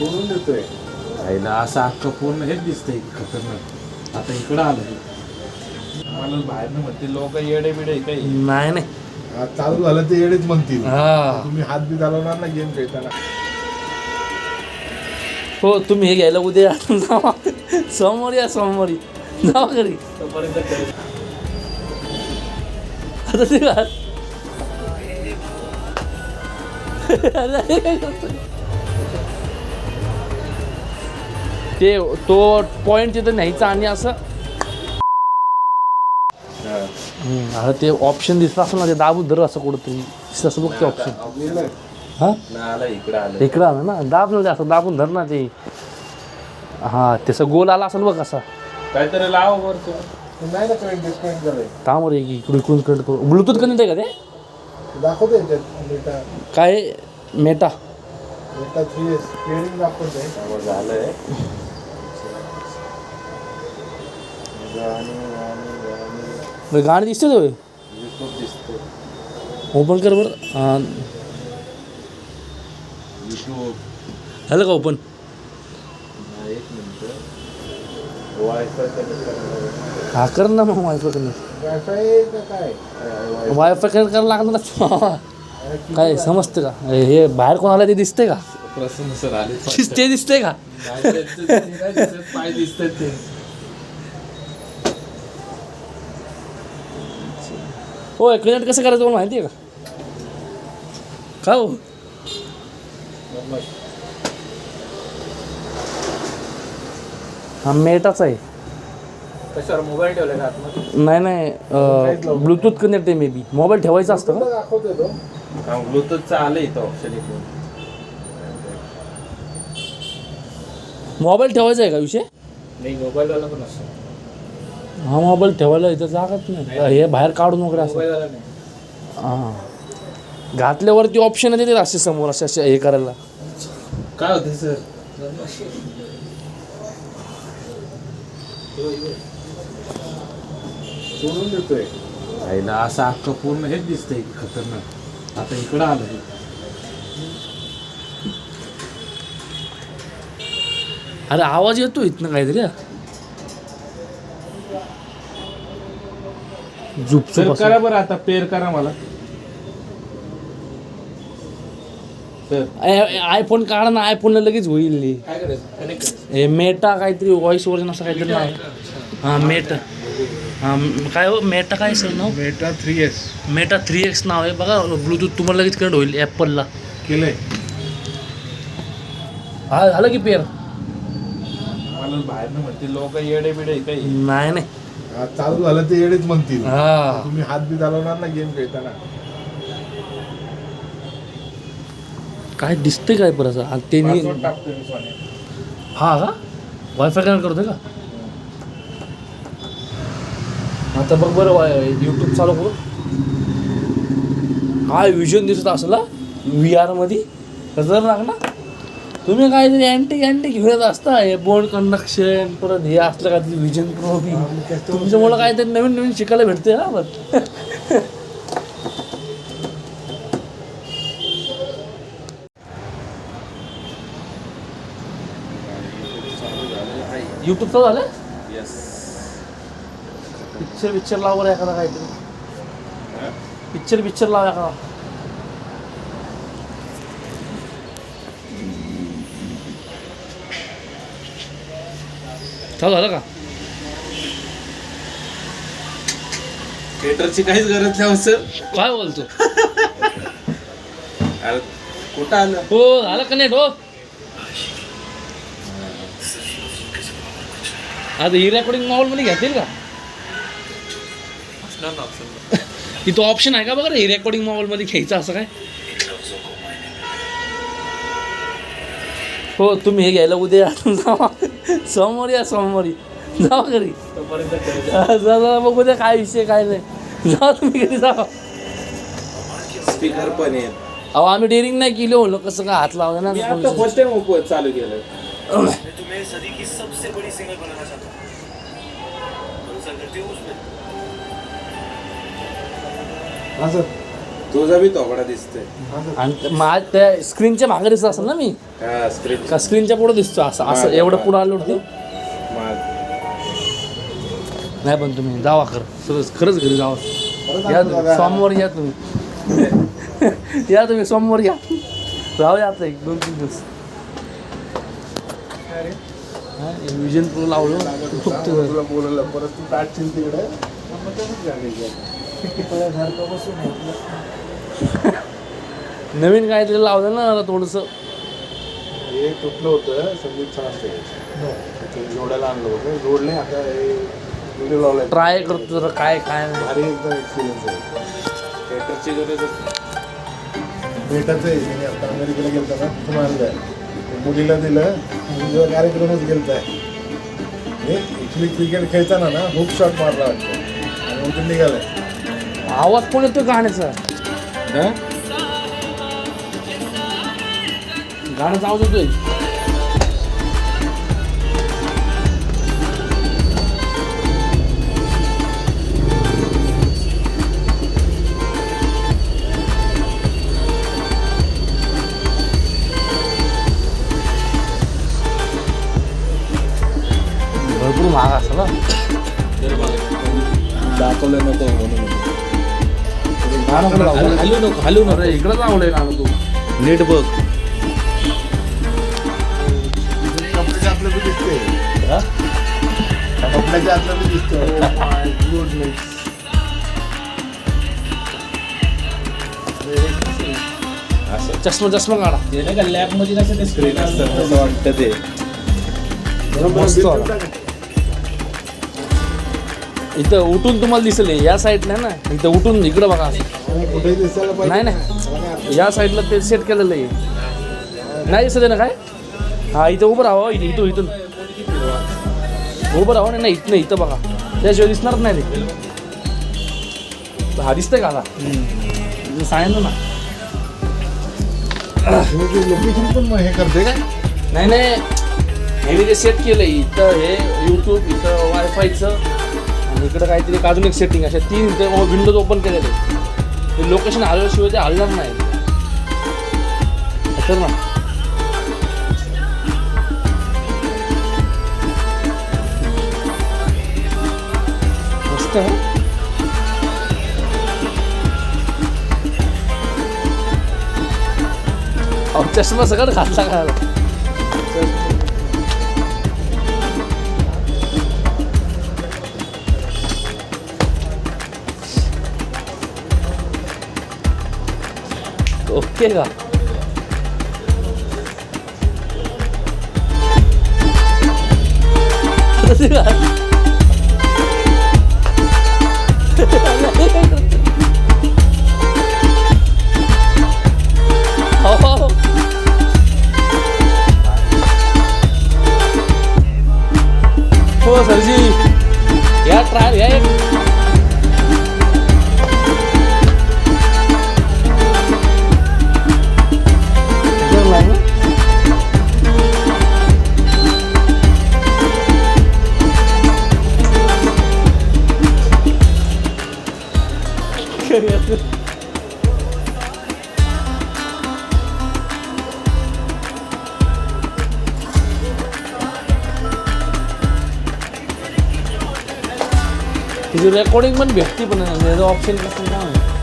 सोडून देतोय. आईला असं अख्खं पूर्ण हेच दिसतंय खतरनाक आता इकडं आलं मला बाहेर म्हणते लोक येडे बिडे काही. नाही नाही. आज चालू झालं ते येडेच म्हणतील. हा. तुम्ही हात बी चालवणार ना गेम खेळताना. हो तुम्ही हे घ्यायला उद्या जावा. सोमवारी या सोमवारी. जावा घरी. आता ते? अरे, काय करतोय? ते तो पॉइंट तिथं न्यायचा आणि असं हम्म, आता ते ऑप्शन दिसलं असं ना ते दाबू धर असं कुठंतरी. दिसतं असं बघ ते ऑप्शन हा? आलं इकडं आलं इकडं आलं ना दाब ना ते असं दाबून धर ना ते. हा त्याचं गोल आला असेल बघ असा. काहीतरी लाव वर तू नाही ना करेंट डिस्कनेक्ट झालंय तामर एक इकडून इकडून कनेक्ट करू. ब्लूटूथ कनेक्ट आहे का ते? दाखवते याच्यात डेटा काय? मेटा डेटा थ्री एस झालंय. गाणी गाणी दिसते तो दिसतं ओपन कर बरं हा, झालं का ओपन एक मिनिट। वायफाय कनेक्ट हा। कर ना मग वायफाय कनेक्ट वायफाय का काय? वायफाय कनेक्ट करायला लागणार ना काय समजते का? हे हे बाहेर कोण आलं ते दिसते का? प्रसन्न सर आले ते दिसते का? पाय दिसतात ते. होय कनेक्ट कसं करायचं तुम्हाला माहिती आहे का? का हो? हा मेटाच आहे. कशावर? मोबाईल ठेवला का आतमध्ये? नाही नाही ब्लूटूथ कनेक्ट आहे मे बी मोबाईल ठेवायचा असतं का? दाखवते तो ब्लूटूथचं आलं इथं ऑप्शन इकडून. मोबाईल ठेवायचा आहे का विषय? नाही मोबाईलवाला पण असतो. हा मोबाईल ठेवायला इथं जागाच नाही. हे बाहेर काढून वगैरे असं. हां. घातल्यावरती ऑप्शन येते असे समोर असे असे हे करायला? काय होते सर सोडून देतोय. आईला असं अख्खं पूर्ण हेच दिसतंय खतरनाक. आता इकडं आलं अरे आवाज येतो इथनं काहीतरी सर करा बरं आता पेअर करा मला. सर. आयफोन काढा ना आयफोन लगेच होईल. हे. काय करायचं? कनेक्ट हे मेटा काहीतरी व्हॉइस वर्जन असं काहीतरी नाव आहे. हा मेटा हा म- काय हो मेटा काय सर नाव? Meta three S Meta three X नाव आहे. बघा ब्लूटूथ तुम्हाला लगेच कनेक्ट होईल ॲपलला केलंय. हा झालं की पेअर? मला बाहेर म्हणते लोक येडे बिडे काही नाही नाही. चालू झालं ते येडेच म्हणतील. हा. तुम्ही हात बी चालवणार ना गेम खेळताना. काय दिसतंय काय परत असं? आणि ते मी पासवर्ड हा का वायफाय कनेक्ट करतोय का? आता बघ बरं वाय यूट्यूब चालू करू. काय विजन दिसत असला व्ही आरमध्ये खतरनाक ना तुम्ही काहीतरी अँटी अँटी खेळत असता हे बोर्ड कंडक्शन परत हे असलं काहीतरी विजन प्रो बी तुमच्यामुळं काहीतरी नवीन नवीन शिकायला भेटते हा बरं यूट्यूब चालू झालं? येस पिक्चर पिक्चर लाव बरं एखादा काहीतरी. पिक्चर पिक्चर लाव एखादा. चालू झालं का थिएटरची काहीच गरज नाही हो सर. काय बोलतो? अरे कुठं आलं? हो झालं का नाही हो आता ही रेकॉर्डिंगमध्ये घेतील का? तिथं ऑप्शन आहे का बघा ही रेकॉर्डिंगमध्ये घ्यायचं असं काय? हो तुम्ही हे घ्यायला उद्या जावा. सोमवारी या सोमवारी. जावा घरी. हा, जा जा बघ उद्या काय विषय काय नाही. जा तुम्ही घरी जावा. स्पीकर पण आहे अहो आम्ही डेअरिंग नाही केली म्हणलं कसं काय हात लावला मी ना आता फर्स्ट टाइम चालू केलं मैं तुम्हें सदी की सबसे बड़ी सिंगर बनाना चाहता हूँ भरोसा करती हो उसमें असं तुझा बी तोकडा दिसतोय. आणि ते मा त्या स्क्रीनच्या मागे दिसत असेल ना मी? हा स्क्रीन का स्क्रीनच्या पुढे दिसतो असं? असं एवढं पुढं आलो होतं? नाही पण तुम्ही जावा खरं. खरंच खरंच घरी जावा. या तुम्ही. सोमवार या तुम्ही. या तुम्ही सोमवार या. राहूया आता एक दोन तीन दिवस. हा, हे विजन प्रो लावलं. तुला बोलवलं परत तू काढशील तिकडे? मग तसंच करायचं. नवीन काहीतरी लावलं ना आता थोडंसं. हे तुटलं होतं संदीप सरांचं ते जोडायला आणलं होतं. जोडले आता हे व्हिडिओ लावलाय. ट्राय करतो जरा काय काय नाही. भारी एकदम एक्सपिरियन्स आहे. थिएटरची गरज भेटायचं आहे. त्याने आता अमेरिकेला गेलता ना तिथून आणलं ते मुलीला दिलं मुलीचा कार्यक्रमच गेलता हे ॲक्च्युली क्रिकेट खेळताना ना हुक शॉट मारला वाटतं. आणि उठून निघालाय. आवाज कोण येतो गाण्याचा? गाण्याचा आवाज येतोय भरपूर महाग असं ना दाखवलं नको म्हणून गाणं कोण लावलं? हलू नको हलू नको अरे लावलंय तू नीट बघ असं चष्मा चष्मा काढा ते नाही का लॅबमध्ये कसं ते स्क्रीन असतं असं वाटतं ते मस्त इथं उठून तुम्हाला दिसेल. या साईडला ना इथं उठून इकडं बघा. कुठेही दिसायला नाही नाही. या साईडला ते सेट केलेलं आहे. नाही दिसत ना काय? हा इथं उभं राहावं इथं इथून इथून. उभं राहावं नाही, नाही इथं नाही इथं बघा. त्याशिवाय दिसणारच नाही ते. हा दिसतंय का आता? सांगितलं ना. लोकेशन पण हे करते काय? नाही नाही. हे मी ते सेट केलं इथं हे यूट्यूब इथं वायफायचं आणि इकडं काहीतरी अजून एक सेटिंग अशा तीन विंडोज ओपन केलेले ते लोकेशन हलवल्याशिवाय ते हलणार नाही. तर ना? मस्त आहे. चष्मा सगळं घातला का? ओके का हो हो सरजी या ट्रायल या एक जर तिची रेकॉर्डिंग पण भेटते पण त्याचं ऑप्शन कसं काय माहिती.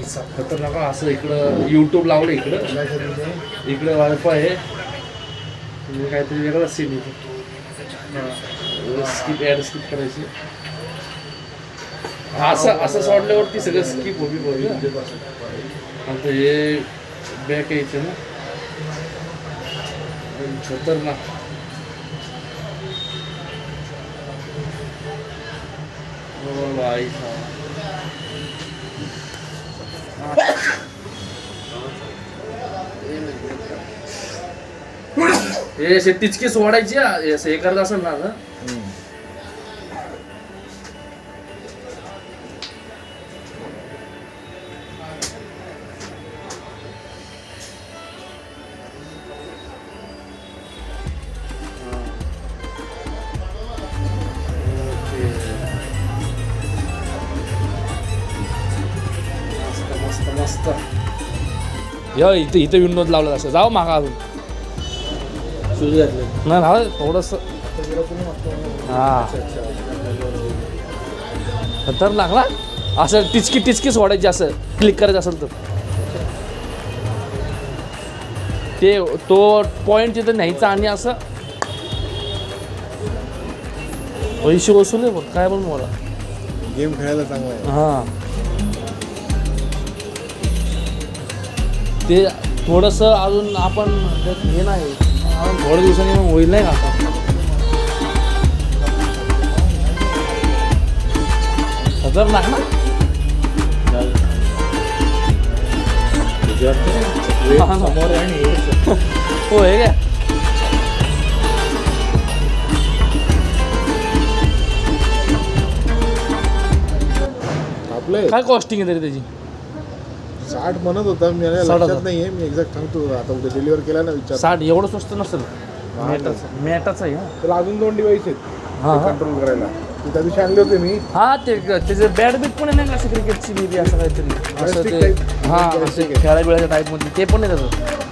आईचा खतरनाक. असं इकडं यूट्यूब लावलं इकडं. इकडं वायफाय आहे. म्हणजे काहीतरी वेगळा सीन इथे. स्किप ॲड स्किप करायची. असं असं सोडल्यावरती सगळं स्किप होती बघ. आता हे बॅक यायचे ना. खतरनाक. ओ हे असे सोडायची असं हे करत असेल ना या इथं इथं विंडोज लावलं असं जाऊ मागा अजून. नाही थोडंसं. हा. तर लागला असं टिचकी टिचकी सोडायची असं क्लिक करायचं असेल तर. ते तो पॉईंट तिथं न्यायचा आणि असं. पैसे वसूल आहे बघ काय पण मला गेम खेळायला चांगला आहे. हां. ते थोडंसं अजून आपण हे नाही. अजून थोड्या दिवसांनी मग होईल नाही का आता? खतरनाक ना? हा ना. हो हे काय आपले काय कॉस्टिंग आहे तरी त्याची? साठ म्हणत होता मी लक्षात. नाहीये मी एक्झॅक्ट सांगतो आता उद्या डिलिव्हर केला ना विचार साठ एवढं स्वस्त नसेल मॅटाचं मॅटाचं आहे. त्याला अजून दोन डिवाइस आहेत. कंट्रोल करायला ते त्या दिवशी आणले होते मी हा ते त्याचे बॅट बीट पण नाही असं क्रिकेटची बीबी असं काहीतरी असं ते. हा. खेळायला बिळायच्या टाईपमध्ये ते पण आहे त्याचं